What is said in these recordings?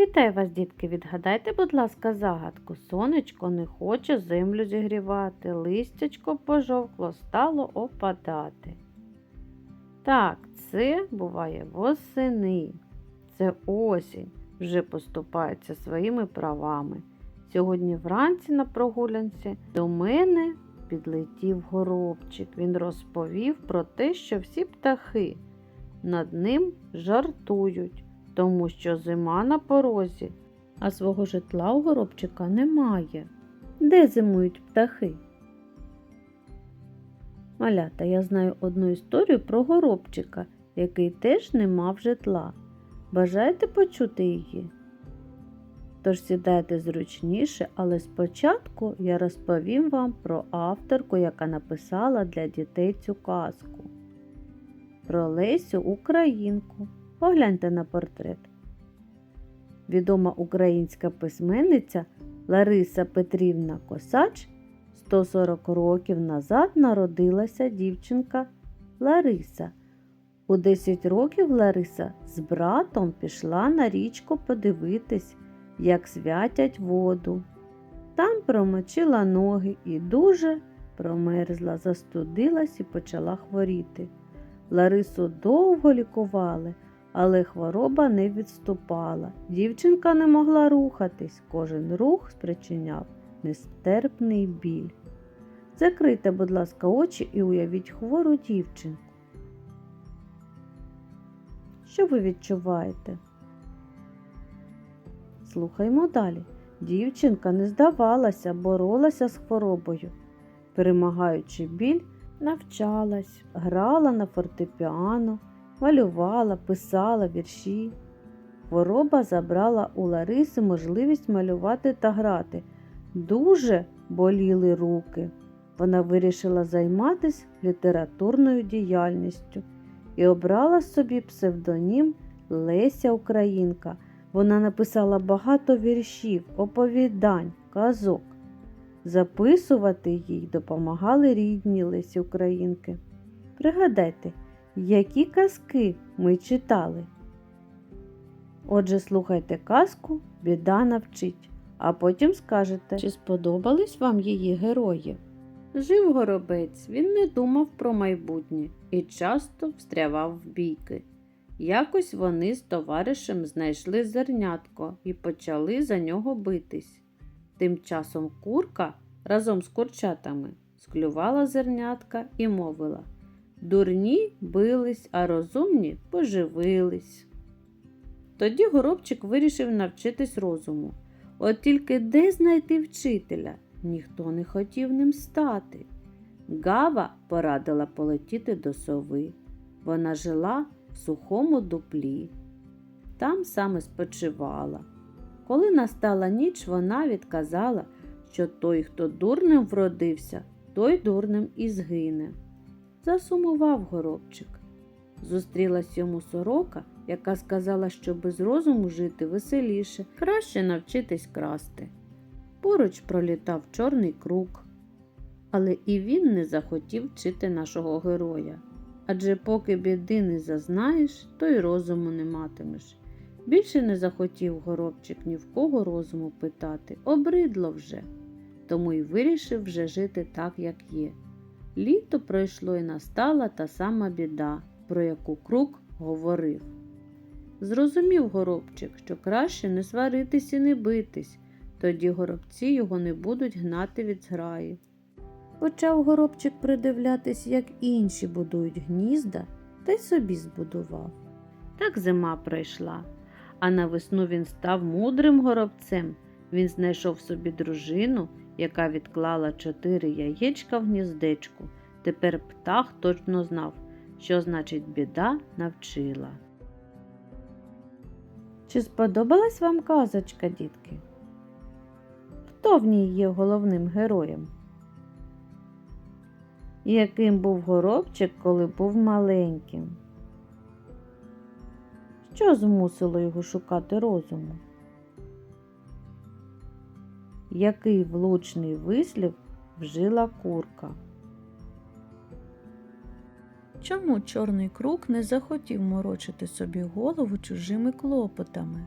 Вітаю вас, дітки! Відгадайте, будь ласка, загадку. Сонечко не хоче землю зігрівати, листячко пожовкло, стало опадати. Так, це буває восени. Це осінь вже поступається своїми правами. Сьогодні вранці на прогулянці до мене підлетів горобчик. Він розповів про те, що всі птахи над ним жартують тому що зима на порозі, а свого житла у горобчика немає. Де зимують птахи? Малята, я знаю одну історію про горобчика, який теж не мав житла. Бажаєте почути її? Тож сідайте зручніше, але спочатку я розповім вам про авторку, яка написала для дітей цю казку. Про Лесю Українку. Погляньте на портрет. Відома українська письменниця Лариса Петрівна Косач 140 років назад народилася дівчинка Лариса. У 10 років Лариса з братом пішла на річку подивитись, як святять воду. Там промочила ноги і дуже промерзла, застудилась і почала хворіти. Ларису довго лікували але хвороба не відступала. Дівчинка не могла рухатись, кожен рух спричиняв нестерпний біль. Закрийте, будь ласка, очі і уявіть хвору дівчинку. Що ви відчуваєте? Слухаймо далі. Дівчинка не здавалася, боролася з хворобою. Перемагаючи біль, навчалась, грала на фортепіано малювала, писала вірші. Хвороба забрала у Лариси можливість малювати та грати. Дуже боліли руки. Вона вирішила займатися літературною діяльністю і обрала собі псевдонім Леся Українка. Вона написала багато віршів, оповідань, казок. Записувати їй допомагали рідні Лесі Українки. Пригадайте, які казки ми читали. Отже, слухайте казку, біда навчить, а потім скажете, чи сподобались вам її герої. Жив горобець, він не думав про майбутнє і часто встрявав в бійки. Якось вони з товаришем знайшли зернятко і почали за нього битись. Тим часом курка разом з курчатами склювала зернятка і мовила Дурні бились, а розумні поживились. Тоді горобчик вирішив навчитись розуму. От тільки де знайти вчителя? Ніхто не хотів ним стати. Гава порадила полетіти до сови. Вона жила в сухому дуплі. Там саме спочивала. Коли настала ніч, вона відказала, що той, хто дурним вродився, той дурним і згине. Засумував горобчик. Зустрілась йому сорока, яка сказала, що без розуму жити веселіше, краще навчитись красти. Поруч пролітав чорний круг, але і він не захотів вчити нашого героя. Адже поки біди не зазнаєш, то й розуму не матимеш. Більше не захотів горобчик ні в кого розуму питати, обридло вже, тому й вирішив вже жити так, як є. Літо пройшло і настала та сама біда, про яку круг говорив. Зрозумів горобчик, що краще не сваритись і не битись, тоді горобці його не будуть гнати від зграї. Почав горобчик придивлятись, як інші будують гнізда, та й собі збудував. Так зима пройшла, а на весну він став мудрим горобцем. Він знайшов собі дружину яка відклала чотири яєчка в гніздечку. Тепер птах точно знав, що значить біда навчила. Чи сподобалась вам казочка, дітки? Хто в ній є головним героєм? Яким був горобчик, коли був маленьким? Що змусило його шукати розуму? Який влучний вислів вжила курка. Чому чорний круг не захотів морочити собі голову чужими клопотами?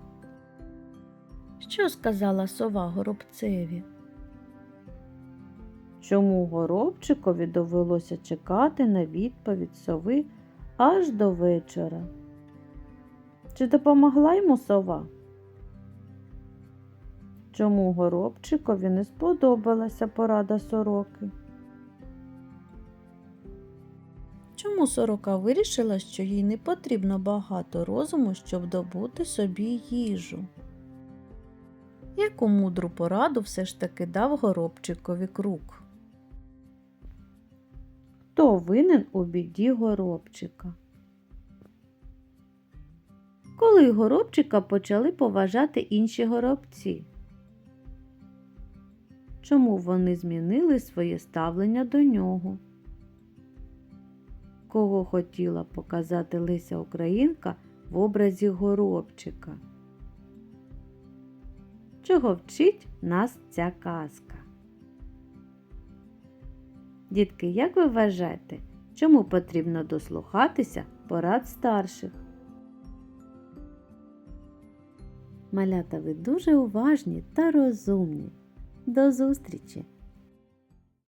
Що сказала сова горобцеві? Чому горобчикові довелося чекати на відповідь сови аж до вечора? Чи допомогла йому сова? Чому горобчикові не сподобалася порада сороки? Чому сорока вирішила, що їй не потрібно багато розуму, щоб добути собі їжу? Яку мудру пораду все ж таки дав горобчикові круг? Хто винен у біді горобчика? Коли горобчика почали поважати інші горобці? Чому вони змінили своє ставлення до нього? Кого хотіла показати Леся Українка в образі горобчика? Чого вчить нас ця казка? Дітки, як ви вважаєте, чому потрібно дослухатися порад старших? Малята, ви дуже уважні та розумні. До зустрічі!